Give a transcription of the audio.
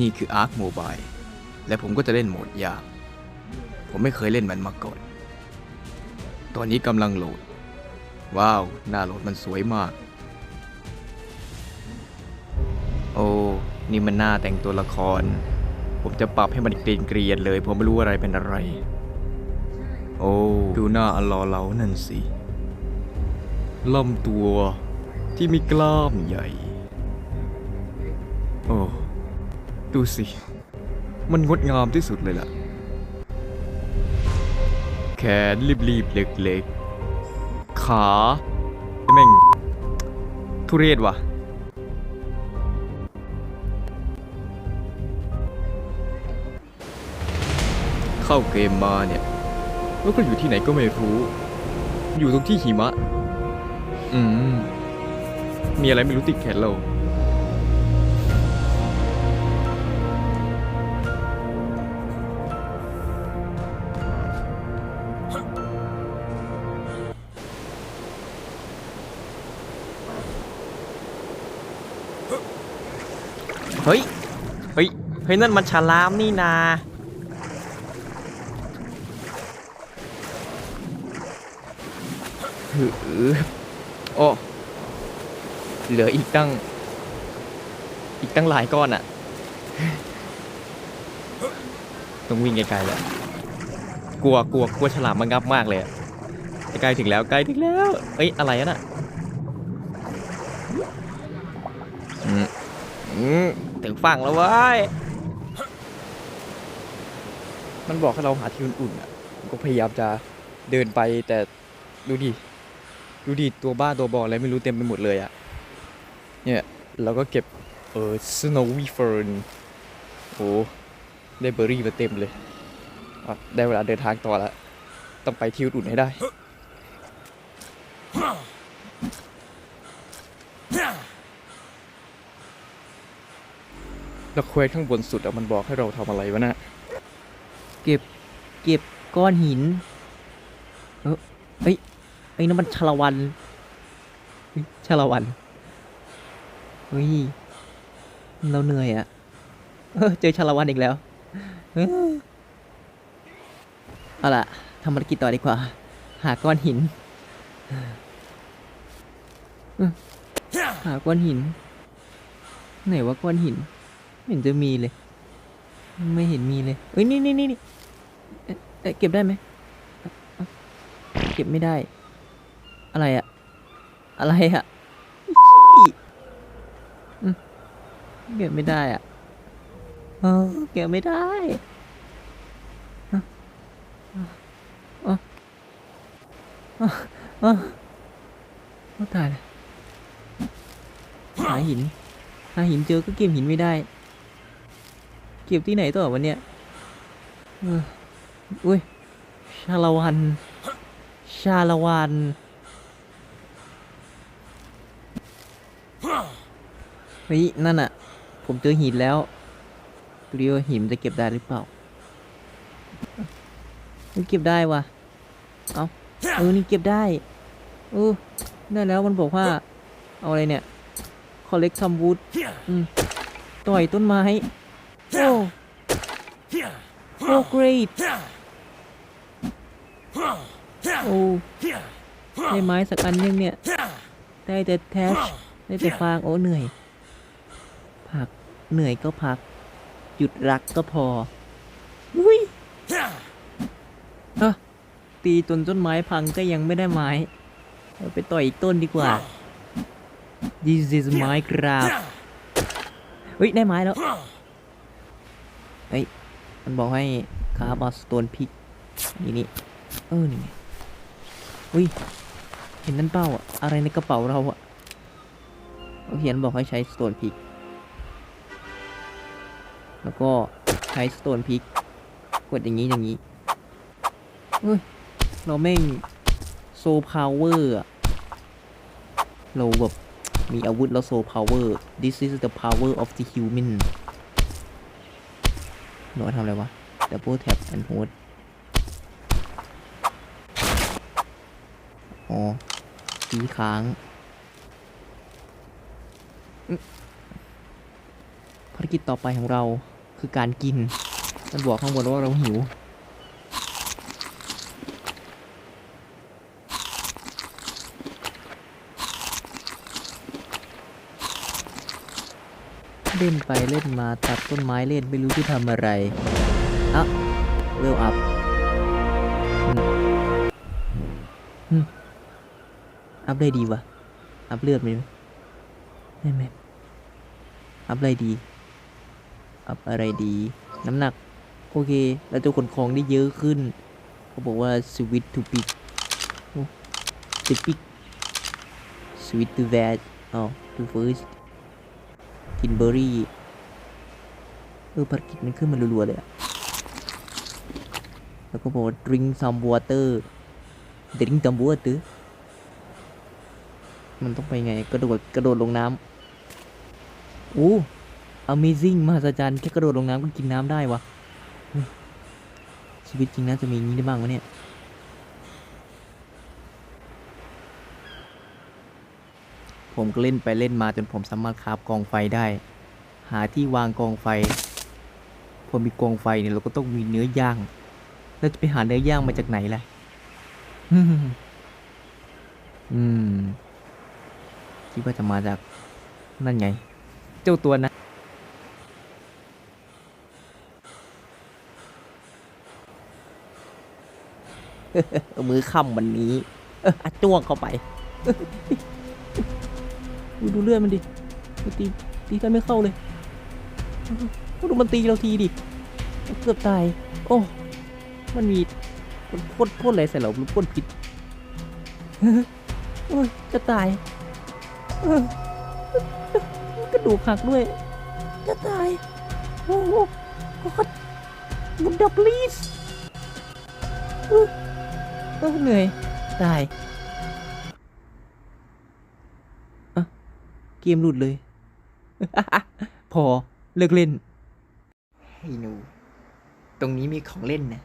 นี่คือ Ark Mobile และผมก็จะเล่นโหมดยาก ผมไม่เคยเล่นมันมาก่อน ตอนนี้กำลังโหลด ว้าว หน้าโหลดมันสวยมาก โอ้ นี่มันหน้าแต่งตัวละคร ผมจะปรับให้มันเกรียนเกรียนๆเลย ผมไม่รู้อะไรเป็นอะไร โอ้ ดูหน้าอลลอเรานั่นสิลำตัวที่มีกล้ามใหญ่ ดูสิ มันงดงามที่สุดเลยล่ะ แขนรีบๆเล็กๆ ขาแม่ง ทุเรศว่ะ เข้าเกมมาเนี่ย แล้วก็อยู่ที่ไหนก็ไม่รู้ อยู่ตรงที่หิมะ อืม มีอะไรไม่รู้ติดแขนเรา เฮ้ย เฮ้ย เฮ้ย นั่นมันฉลามนี่นาหือโอ้ เหลืออีกตั้ง อีกตั้งหลายก้อนอะต้องวิ่งไกลๆแล้วกลัวกลัวกลัวฉลามมันงับมากเลยใกล้ถึงแล้วใกล้ถึงแล้ว เอ้ย อะไรอะน่ะอืมอืม ถึงฝั่งแล้วเว้ย มันบอกให้เราหาที่อุ่นๆอะผมก็พยายามจะเดินไปแต่ดูดิ ดูดิ ตัวบ้าตัวบออะไรไม่รู้เต็มไปหมดเลยอะ เนี่ยเราก็เก็บเออ snowy fern โอ้ได้เบอร์รี่มาเต็มเลย อะ ได้เวลาเดินทางต่อแล้ว ต้องไปที่อุ่นๆให้ได้ แล้วเควสข้างบนสุดอะมันบอกให้เราทำอะไรวะน่ะเก็บเก็บก้อนหิน เออเอ้ยไอ้นั่นมันชาละวันเฮ้ยชาละวันเฮ้ยเราเหนื่อยอะเออเจอชาละวันอีกแล้วเออเอาล่ะทำภารกิจต่อดีกว่า หาก้อนหินหาก้อนหิน ไหนว่าก้อนหิน เห็นจะมีเลย ไม่เห็นมีเลยเอ้ยนี่นี่นี่นี่เอ๊ะเก็บได้ไหมเก็บไม่ได้ อะไรอะอะไรอะอืมเก็บไม่ได้อะเออเก็บไม่ได้อะอะอะอะอะตายแล้วหาหิน หาหินเจอก็เก็บหินไม่ได้ เก็บที่ไหนต่อวันเนี้ยอุ้ย ชาละวัน ชาละวันเฮ้ยนั่นอะผมเจอหินแล้วดูดิว่าหินจะเก็บได้หรือเปล่ามันเก็บได้วะเอาเออนี่เก็บได้เออได้แล้วมันบอกว่า เอาอะไรเนี่ย collect some wood อืมต่อยต้นไม้ โอ้โอ้ great โอ้ได้ไม้สักอันยังเนี่ย ได้แต่แทชได้แต่ฟาง โอ้เหนื่อย พัก เหนื่อยก็พัก หยุดรักก็พอ อุ้ยเออตีจนต้นไม้พังก็ยังไม่ได้ไม้เราไปต่อยอีกต้นดีกว่า This is Minecraft เฮ้ย ได้ไม้แล้ว มันบอกให้คาร์บอสโตนพิกนี่นี่เออนี่ไงอุ้ยเห็นนั่นเป้าอะอะไรในกระเป๋าเราอะเขาเขียนบอกให้ใช้สโตนพิกแล้วก็ใช้สโตนพิกกดอย่างนี้อย่างนี้เฮ้ยเราแม่งโซพาวเวอร์อะเราแบบมีอาวุธแล้วโซพาวเวอร์ this is the power of the human หนูทำอะไรวะ double tap and hold อ๋อตีค้างภารกิจต่อไปของเราคือการกิน มันบอกข้างบนว่าเราหิว เล่นไปเล่นมาตัดต้นไม้เล่นไม่รู้ที่ทำอะไรอะเวลอัพอัพได้ดีวะอัพเลือดไหมได้ไหมอัพอะไรดี อัพอะไรดี น้ำหนัก โอเคเราจะขนของได้เยอะขึ้น เขาบอกว่า switch to big โอ้ to big switch to that อ๋อ to first กินเบอร์รี่ เออภารกิจมันขึ้นมารัวๆเลยอะแล้วก็บอกว่า drink some water drink some water มันต้องไปไง กระโดด กระโดดลงน้ำโอ้ Amazing มหัศจรรย์แค่กระโดดลงน้ำก็กินน้ำได้วะชีวิตจริงน่าจะมีอย่างนี้ได้บ้างวะเนี่ย ผมก็เล่นไปเล่นมาจนผมสามารถคราบกองไฟได้ หาที่วางกองไฟ พอมีกองไฟเนี่ยเราก็ต้องมีเนื้อย่าง แล้วจะไปหาเนื้อย่างมาจากไหนล่ะ อืม คิดว่าจะมาจากนั่นไง เจ้าตัวนะมือค่ำวันนี้ เอออะจ้วงเข้าไป ดูดูเลือดมันดิมันตีตีกันไม่เข้าเลยก็ดูมันตีเราทีดิ เกือบตาย โอ้ มันมีมันพ่นพ่นอะไรใส่เราหรือพ่นพิษโอ้ยจะตายกระดูกหักด้วย จะตาย โอ้โหกอดมุดับลีสเออเออเหนื่อย ตาย มหลุดเลย พอเลิกเล่นให้หนู ตรงนี้มีของเล่นนะ